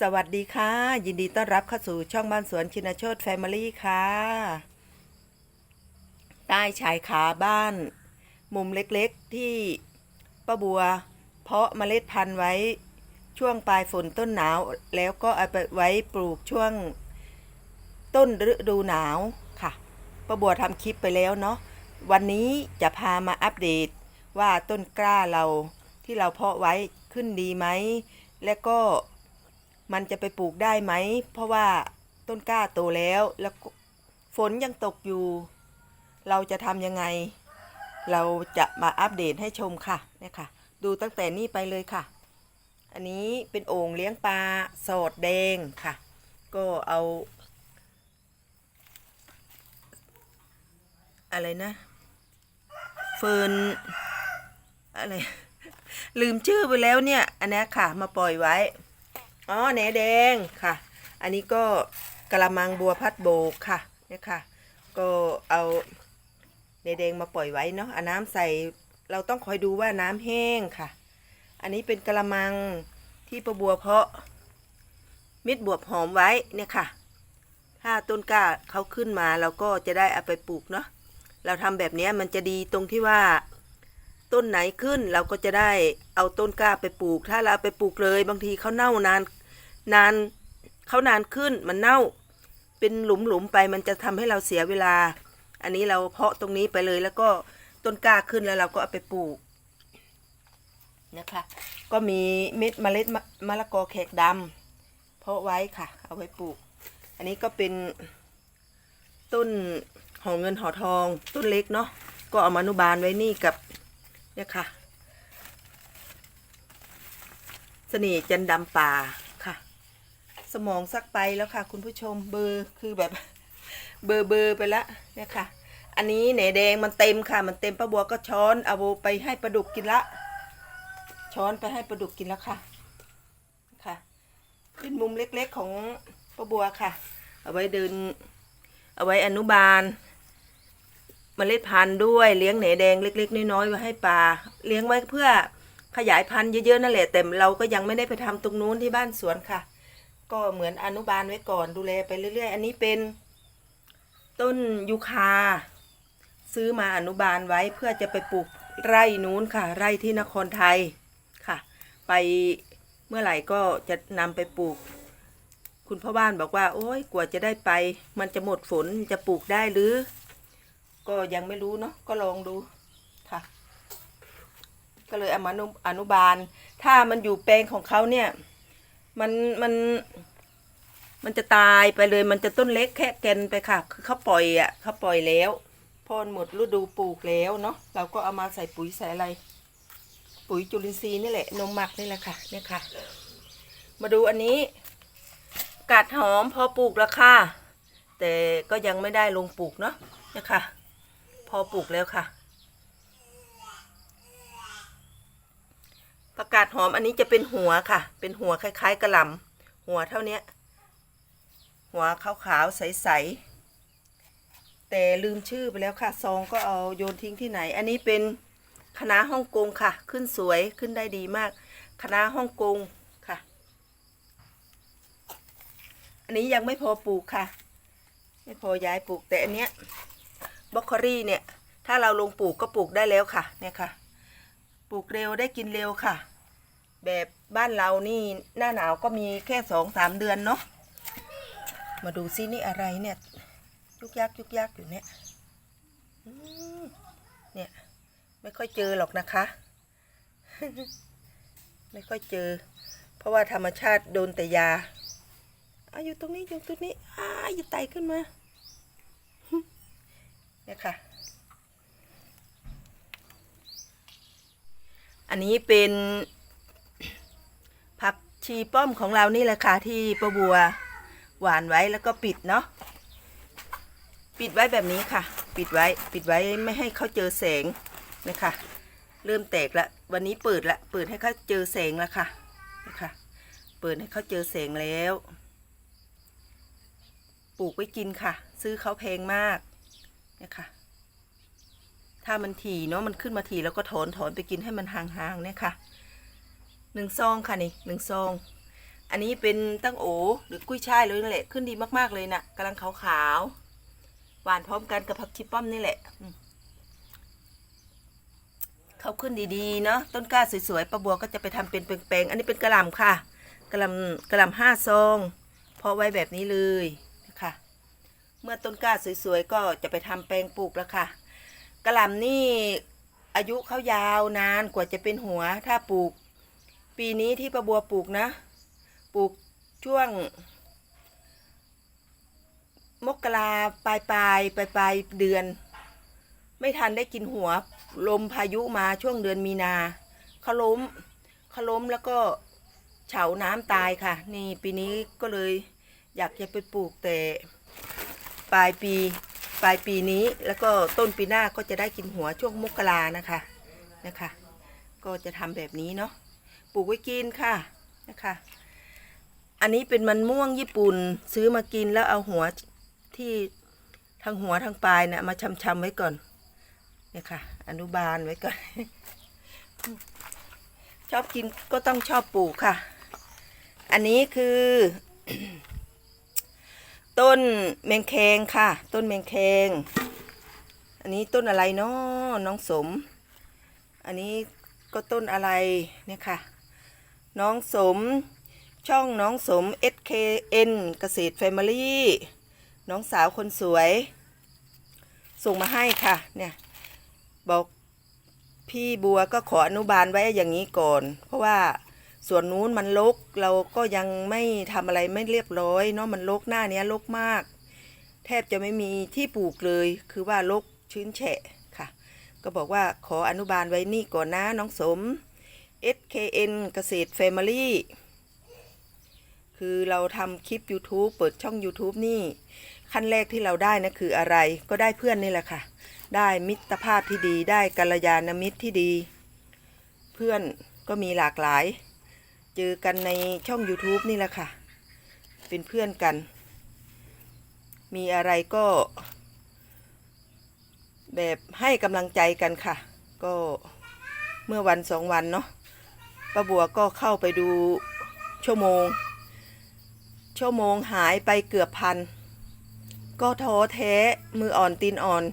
สวัสดีค่ะ ยินดีต้อนรับเข้าสู่ช่องบ้านสวนชินโชตแฟมิลี่ค่ะ ใต้ชายคาบ้าน มุมเล็กๆที่ป้าบัว เพาะเมล็ดพันธุ์ไว้ช่วงปลายฝนต้นหนาว แล้วก็เอาไปไว้ปลูกช่วงต้นฤดูหนาวค่ะป้าบัวทำคลิปไปแล้วเนาะวันนี้จะพามาอัปเดตว่าต้นกล้าเราที่เราเพาะไว้ขึ้นดีไหม และก็ มันจะไปปลูกได้ไหม เพราะว่าต้นกล้าโตแล้วแล้วฝนยังตกอยู่ เราจะทำยังไง เราจะมาอัปเดตให้ชมค่ะเนี่ยค่ะ ดูตั้งแต่นี้ไปเลยค่ะ อันนี้เป็นโอ่งเลี้ยงปลาสอดแดงค่ะ ก็เอา อะไรนะ เฟิร์นอะไร ลืมชื่อไปแล้วเนี่ย อันนี้ค่ะ มาปล่อยไว้ อ๋อแหนแดงค่ะ อันนี้ก็กระมังบัวพัดโบกค่ะเนี่ยค่ะ ก็เอาแหนแดงมาปล่อยไว้เนาะเอาน้ำใส่เราต้องคอยดูว่าน้ำแห้งค่ะ อันนี้เป็นกระมังที่ประบัวเพาะม็ดบวบหอมไว้เนี่ยค่ะ ถ้าต้นกล้าเขาขึ้นมาเราก็จะได้เอาไปปลูกเนาะเราทำแบบนี้มันจะดีตรงที่ว่า ต้นไหนขึ้น เราก็จะได้เอาต้นกล้าไปปลูก ถ้าเราไปปลูกเลย บางทีเขาเน่านานนานเขานานขึ้นมันเน่า เป็นหลุมหลุมๆไปมันจะทำให้เราเสียเวลา อันนี้เราเพาะตรงนี้ไปเลยแล้วก็ต้นกล้าขึ้นแล้วเราก็เอาไปปลูกนะคะ ก็มีเม็ดเมล็ดมะละกอแขกดำเพาะไว้ค่ะ เอาไว้ปลูก อันนี้ก็เป็นต้นหอเงินหอทองต้นเล็กเนาะก็เอามานุบาลไว้นี่กับ เนี่ยค่ะเสน่ห์จันดำป่าค่ะ สมองซักไปแล้วค่ะ คุณผู้ชมเบอร์คือแบบ เบอร์เบอร์ไปละเนี่ยค่ะ อันนี้แหนแดงมันเต็มค่ะ มันเต็มป้าบัวก็ช้อนเอาไปให้ปลาดุกกินละ ช้อนไปให้ปลาดุกกินแล้วค่ะค่ะเป็นมุมเล็กๆของป้าบัวค่ะ เอาไว้เดิน เอาไว้อนุบาล เมล็ดพันธุ์ด้วยเลี้ยงแหนแดงเล็ก ๆ น้อยๆไว้ให้ปลาเลี้ยงไว้เพื่อขยายพันธุ์เยอะๆนั่นแหละแต่เราก็ยังไม่ได้ไปทำตรงนู้นที่บ้านสวนค่ะ ก็เหมือนอนุบาลไว้ก่อนดูแลไปเรื่อย ๆ อันนี้เป็น ต้นยูคา ซื้อมาอนุบาลไว้เพื่อจะไปปลูกไร่นู้นค่ะ ไร่ที่นครไทยค่ะ ไปเมื่อไหร่ก็จะนำไปปลูก คุณพ่อบ้านบอกว่า โอ้ยกว่าจะได้ไป มันจะหมดฝนจะปลูกได้หรือ ก็ยังไม่รู้เนาะก็ลองดูค่ะ ก็เลยเอามานุอนุบาล ถ้ามันอยู่แปลงของเขาเนี่ย มันมัน มันจะตายไปเลย มันจะต้นเล็กแค่แกนไปค่ะ คือเขาปล่อยอะเขาปล่อยแล้วพอหมดฤดูปลูกแล้วเนาะเราก็เอามาใส่ปุ๋ยใส่อะไร ปุ๋ยจุลินทรีย์นี่แหละนมหมักนี่แหละค่ะเนี่ยค่ะ มาดูอันนี้กาดหอมพอปลูกแล้วค่ะ แต่ก็ยังไม่ได้ลงปลูกเนาะเนี่ยค่ะ อปลูกแล้วค่ะประกาศหอมอันนี้จะเป็นหัวค่ะ เป็นหัวคล้ายๆกระหล่ำหัวเท่านี้หัวขาวๆใสๆแต่ลืมชื่อไปแล้วค่ะ ซองก็เอาโยนทิ้งที่ไหน อันนี้เป็นคณะฮ่องกงค่ะ ขึ้นสวยขึ้นได้ดีมากคณะฮ่องกงค่ะ อันนี้ยังไม่พอปลูกค่ะ ไม่พอย้ายปลูกแต่อันเนี้ย บล็อกโคลี่เนี่ย ถ้าเราลงปลูกก็ปลูกได้แล้วค่ะ เนี่ยค่ะ ปลูกเร็วได้กินเร็วค่ะ แบบบ้านเรานี่หน้าหนาวก็มีแค่สองสามเดือนเนาะ มาดูซินี่อะไรเนี่ยยุกยักยุกยักอยู่เนี่ยเนี่ย ไม่ค่อยเจอหรอกนะคะ ไม่ค่อยเจอ เพราะว่าธรรมชาติโดนแต่ยาอาอยู่ตรงนี้อยู่ตรงนี้อาอยู่ไตขึ้นมา เนี่ยค่ะ อันนี้เป็นผักชีป้อมของเรานี่แหละค่ะที่ประบัวหวานไว้แล้วก็ปิดเนาะปิดไว้แบบนี้ค่ะ ปิดไว้ปิดไว้ไม่ให้เขาเจอแสงนะคะ เริ่มแตกละวันนี้เปิดละเปิดให้เขาเจอแสงแล้วค่ะนะคะเปิดให้เขาเจอแสงแล้ว ปลูกไว้กินค่ะ ซื้อเขาแพงมาก เนะคะถ้ามันถี่เนาะมันขึ้นมาถี่แล้วก็ถอนถอนไปกินให้มันห่างๆเนี่ยค่ะหนึ่งซองค่ะนี่หนึ่งซอง อันนี้เป็นตั้งโอหรือกุ้ยช่ายเลยนั่นแหละขึ้นดีมากๆเลยนะกำลังขาวๆหวานพร้อมกันกับผักชีป้อมนี่แหละเขาขึ้นดีๆเนาะต้นกล้าสวยๆป้าบัวก็จะไปทำเป็นแปลงๆอันนี้เป็นกระหล่ำค่ะกระหล่ำกระหล่ำห้าซองเพาะไว้แบบนี้เลย เมื่อต้นกล้าสวยๆก็จะไปทำแปลงปลูกแล้วค่ะกระหล่ำนี่อายุเขายาวนานกว่าจะเป็นหัวถ้าปลูก ปีนี้ที่ประบัวปลูกนะ ปลูกช่วง มกราปลายปลายปลายปลายเดือน ไม่ทันได้กินหัว ลมพายุมาช่วงเดือนมีนาเขาล้มเขาล้มแล้วก็เฉาน้ำตายค่ะ นี่ปีนี้ก็เลยอยากจะไปปลูกแต่ ปลายปีปลายปีนี้แล้วก็ต้นปีหน้าก็จะได้กินหัวช่วงมกรานะคะนะคะ ก็จะทำแบบนี้เนาะปลูกไว้กินค่ะนะคะ อันนี้เป็นมันม่วงญี่ปุ่นซื้อมากินแล้วเอาหัวที่ทางหัวทางปลายนะมาชำๆไว้ก่อนเนี่ยค่ะ อนุบาลไว้ก่อนชอบกินก็ต้องชอบปลูกค่ะ อันนี้คือ ต้นแมงแคงค่ะ ต้นแมงแคง อันนี้ต้นอะไรเนาะน้องสม อันนี้ก็ต้นอะไรเนี่ยค่ะ น้องสมช่องน้องสม SKN เกษตรแฟมิลี่ น้องสาวคนสวย ส่งมาให้ค่ะ เนี่ย บอกพี่บัวก็ขออนุบาลไว้อย่างนี้ก่อน เพราะว่า ส่วนนู้นมันลกเราก็ยังไม่ทำอะไรไม่เรียบร้อยเนาะมันลกหน้าเนี้ยลกมาก แทบจะไม่มีที่ปลูกเลย คือว่าลกชื้นแฉะค่ะ ก็บอกว่าขออนุบาลไว้นี่ก่อนนะน้องสม SKN เกษตรแฟมิลี่คือเราทำคลิป YouTube เปิดช่อง YouTube นี่ ขั้นแรกที่เราได้นะคืออะไรก็ได้เพื่อนนี่แหละค่ะ ได้มิตรภาพที่ดีได้กัลยาณมิตรที่ดี เพื่อนก็มีหลากหลาย เจอกันในช่อง YouTube นี่แหละค่ะ เป็นเพื่อนกัน มีอะไรก็ แบบให้กำลังใจกันค่ะ ก็เมื่อวันสองวันเนาะป้าบัวก็เข้าไปดูชั่วโมง ชั่วโมงหายไปเกือบพัน ก็ท้อแท้มืออ่อนตีนอ่อน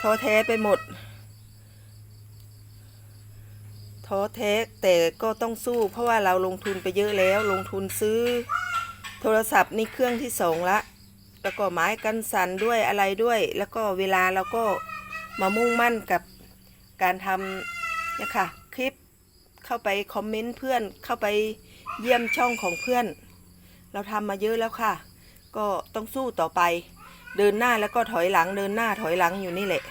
ท้อแท้ไปหมด ท้อแท้แต่ก็ต้องสู้ เพราะว่าเราลงทุนไปเยอะแล้ว ลงทุนซื้อ โทรศัพท์นี่เครื่องที่สองละ แล้วก็ไม้กันสั่นด้วยอะไรด้วย แล้วก็เวลาเราก็มามุ่งมั่นกับการทำเนี่ยค่ะคลิปเข้าไปคอมเมนต์เพื่อนเข้าไปเยี่ยมช่องของเพื่อน เราทำมาเยอะแล้วค่ะ ก็ต้องสู้ต่อไป เดินหน้าแล้วก็ถอยหลังเดินหน้าถอยหลังอยู่นี่แหละ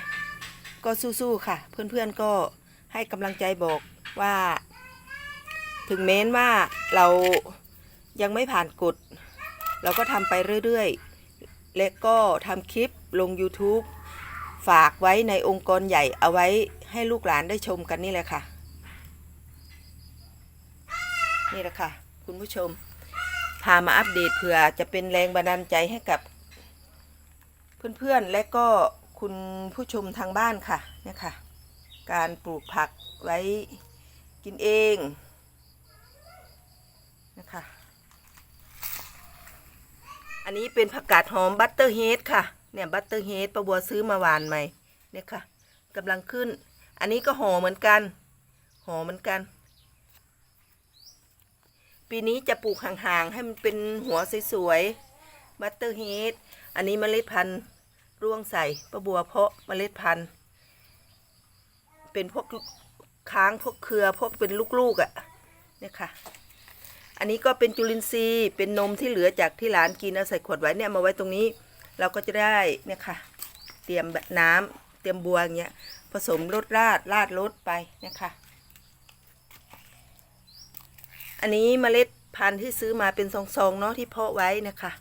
ก็สู้ๆค่ะ เพื่อนๆก็ให้กำลังใจบอก ว่า ถึงแม้นว่าเรายังไม่ผ่านกฎเราก็ทำไปเรื่อยๆ และก็ทำคลิปลง YouTube ฝากไว้ในองค์กรใหญ่เอาไว้ให้ลูกหลานได้ชมกันนี่แหละค่ะ นี่แหละค่ะ คุณผู้ชม พามาอัปเดตเผื่อจะเป็นแรงบันดาลใจให้กับ เพื่อนๆ และก็คุณผู้ชมทางบ้านค่ะเนี่ยค่ะ การปลูกผักไว้ กินเองนะคะ อันนี้เป็นผักกาดหอมบัตเตอร์เฮดค่ะ เนี่ยบัตเตอร์เฮดประบัวซื้อมาหวานใหม่ เนี่ยค่ะกำลังขึ้น อันนี้ก็ห่อเหมือนกัน ห่อเหมือนกัน ปีนี้จะปลูกห่างๆ ให้มันเป็นหัวสวยๆ บัตเตอร์เฮดอันนี้เมล็ดพันธุ์ร่วงใส่ประบัวเพาะเมล็ดพันธุ์ เป็นพวก ค้างพวกเครือพวกเป็นลูกๆอะ่ะเนี่ยค่ะ อันนี้ก็เป็นจุลินทรีย์เป็นนมที่เหลือจากที่หลานกินเอาใส่ขวดไว้เนี่ยมาไว้ตรงนี้ เราก็จะได้เนี่ยค่ะ เตรียมแบบน้ำเตรียมบัวอย่างเงี้ยผสมรสราดราดรสไปเนี่ยค่ะอันนี้เมล็ดพันธุ์ที่ซื้อมาเป็นซองๆเนาะที่เพาะไว้นะคะ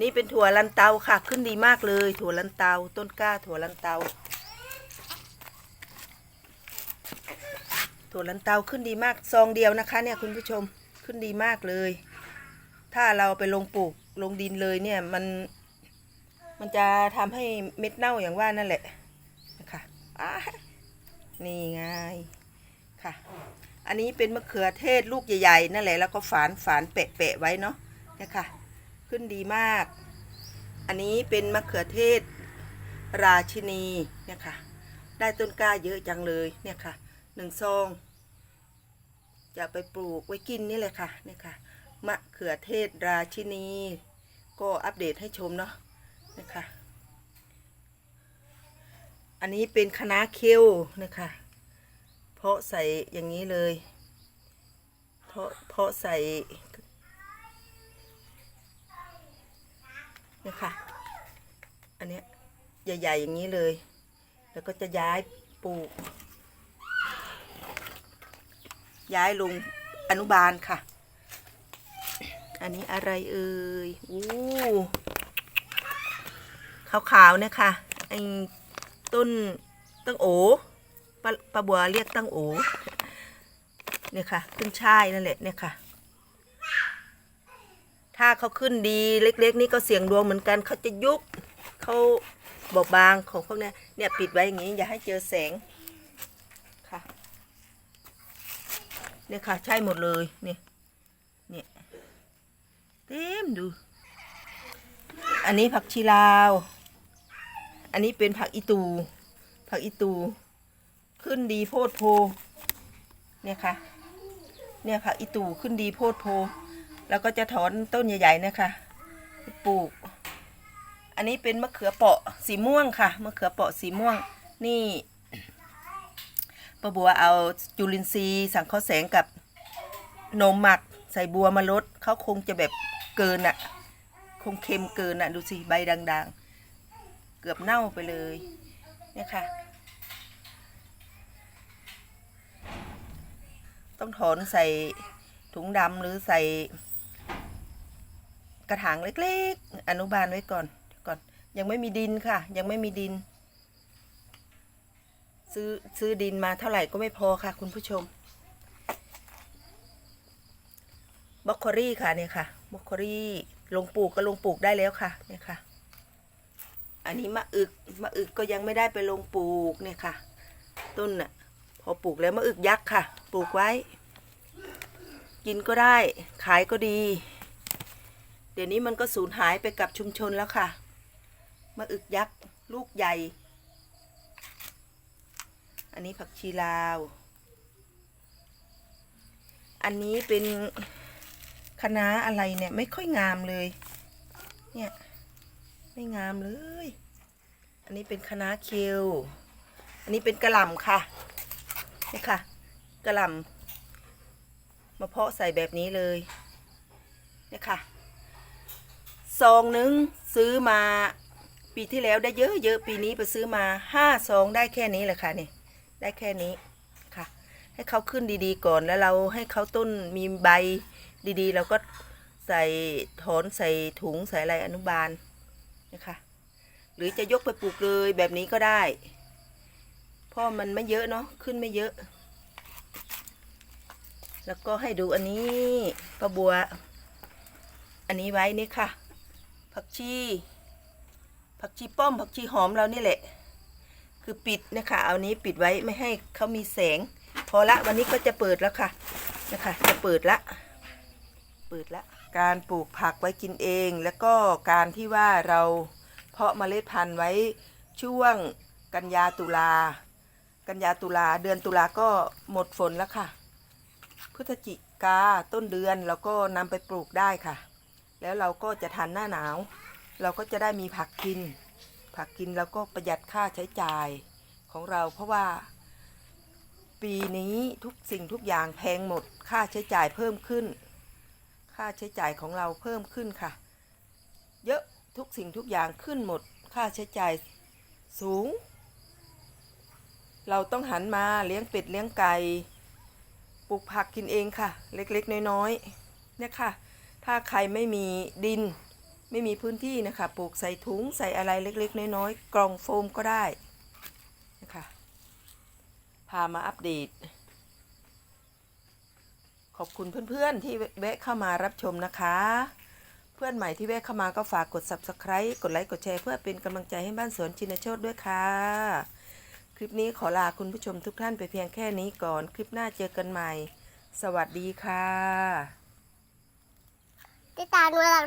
นี่เป็นถั่วลันเตาค่ะ ขึ้นดีมากเลย ถั่วลันเตา ต้นกล้าถั่วลันเตา ถั่วลันเตาขึ้นดีมากซองเดียวนะคะ เนี่ยคุณผู้ชมขึ้นดีมากเลย ถ้าเราไปลงปลูกลงดินเลยเนี่ยมัน มันจะทำให้เม็ดเน่าอย่างว่านั่นแหละนะคะอ่านี่ไงค่ะ อันนี้เป็นมะเขือเทศลูกใหญ่ๆนั่นแหละแล้วก็ฝานฝานแปะแปะๆไว้เนาะเนี่ยค่ะขึ้นดีมาก อันนี้เป็นมะเขือเทศราชินีเนี่ยค่ะได้ต้นกล้าเยอะจังเลยเนี่ยค่ะหนึ่งซอง จะไปปลูกไว้กินนี่เลยค่ะเนี่ยค่ะมะเขือเทศราชินี ก็อัปเดตให้ชมเนาะนะคะอันนี้เป็นคะน้าเคียวนะคะเพาะใส่อย่างนี้เลยเพาะเพาะใส่เนี่ยค่ะอันเนี้ยใหญ่ๆอย่างนี้เลย แล้วก็จะย้ายปลูก ย้ายลงอนุบาลค่ะ อันนี้อะไรเอ่ยอู้ขาวๆเนี่ยค่ะไอ้ต้นตั้งโอปลาปลาบัวเรียกตั้งโอเนี่ยค่ะขึ้นช่ายนั่นแหละเนี่ยค่ะ ถ้าเขาขึ้นดีเล็ก ๆ นี่ก็เสียงดวงเหมือนกันเขาจะยุบเขาบอบบางของพวกเนี้ยเนี่ยปิดไว้อย่างนี้อย่าให้เจอแสงค่ะ เนี่ยค่ะ ใช่หมดเลยเนี่ยเนี่ยเต็มดู อันนี้ผักชีลาว อันนี้เป็นผักอีตู ผักอีตู ขึ้นดีโพดโพ เนี่ยค่ะ เนี่ยผักอีตูขึ้นดีโพดโพ แล้วก็จะถอนต้นใหญ่ๆนะคะปลูก อันนี้เป็นมะเขือเปาะสีม่วงค่ะ มะเขือเปาะสีม่วง นี่ ป้าบัวเอาจุลินทรีย์สังเคราะห์แสงกับนมหมักใส่บัวมาลดเขาคงจะแบบเกินอะคงเค็มเกินอะดูสิใบด่างๆ เกือบเน่าไปเลยเนี่ยค่ะ ต้องถอนใส่ถุงดำหรือใส่ กระถางเล็กๆ อนุบาลไว้ก่อนก่อน ยังไม่มีดินค่ะ ยังไม่มีดิน ซื้อซื้อดินมาเท่าไหร่ก็ไม่พอค่ะ คุณผู้ชมบล็อกโครี่ค่ะเนี่ยค่ะบล็อกโครี่ลงปลูกก็ลงปลูกได้แล้วค่ะเนี่ยค่ะ อันนี้มะอึกมะอึกก็ยังไม่ได้ไปลงปลูกเนี่ยค่ะ ต้นน่ะพอปลูกแล้วมะอึกยักษ์ค่ะ ปลูกไว้ กินก็ได้ขายก็ดี เดี๋ยวนี้มันก็สูญหายไปกับชุมชนแล้วค่ะมะอึกยักษ์ลูกใหญ่ อันนี้ผักชีลาว อันนี้เป็นคะน้าอะไรเนี่ยไม่ค่อยงามเลย เนี่ยไม่งามเลย อันนี้เป็นคะน้าเคียวอันนี้เป็นกระหล่ำค่ะนี่ค่ะกระหล่ำมาเพาะใส่แบบนี้เลยเนี่ยค่ะซองนึงซื้อมาปีที่แล้วได้เยอะเยอะปีนี้ไปซื้อมาห้าซองได้แค่นี้แหละค่ะนี่ ได้แค่นี้ค่ะ ให้เขาขึ้นดีๆก่อนแล้วเราให้เขาต้นมีใบดีๆเราก็ใส่ถอนใส่ถุงใส่อะไรอนุบาลนะคะหรือจะยกไปปลูกเลยแบบนี้ก็ได้เพราะมันไม่เยอะเนาะขึ้นไม่เยอะ แล้วก็ให้ดูอันนี้ปลาบัว อันนี้ไว้นี่ค่ะ ผักชีผักชีป้อมผักชีหอมเรานี่แหละ คือปิดนะคะเอานี้ปิดไว้ไม่ให้เขามีแสง พอละวันนี้ก็จะเปิดแล้วค่ะนะคะ จะเปิดละเปิดละการปลูกผักไว้กินเอง แล้วก็การที่ว่าเราเพาะเมล็ดพันธุ์ไว้ช่วงกันยาตุลา กันยาตุลาเดือนตุลาก็หมดฝนแล้วค่ะพฤศจิกาต้นเดือนเราก็นำไปปลูกได้ค่ะ แล้วเราก็จะทันหน้าหนาว เราก็จะได้มีผักกิน ผักกินแล้วก็ประหยัดค่าใช้จ่ายของเรา เพราะว่า ปีนี้ทุกสิ่งทุกอย่างแพงหมด ค่าใช้จ่ายเพิ่มขึ้น ค่าใช้จ่ายของเราเพิ่มขึ้นค่ะ เยอะทุกสิ่งทุกอย่างขึ้นหมด ค่าใช้จ่ายสูง เราต้องหันมาเลี้ยงเป็ดเลี้ยงไก่ปลูกผักกินเองค่ะ เล็กๆ น้อยๆเนี่ยค่ะ ถ้าใครไม่มีดิน ไม่มีพื้นที่นะคะปลูกใส่ถุงใส่อะไรเล็กๆ น้อยๆกล่องโฟมก็ได้นะคะพามาอัปเดต ขอบคุณเพื่อนๆที่แวะเข้ามารับชมนะคะ เพื่อนใหม่ที่แวะเข้ามาก็ฝากกด subscribe กดไลค์กดแชร์เพื่อเป็นกำลังใจให้บ้านสวนชินโชตด้วยค่ะ คลิปนี้ขอลาคุณผู้ชมทุกท่านไปเพียงแค่นี้ก่อน คลิปหน้าเจอกันใหม่ สวัสดีค่ะติดตามเวลา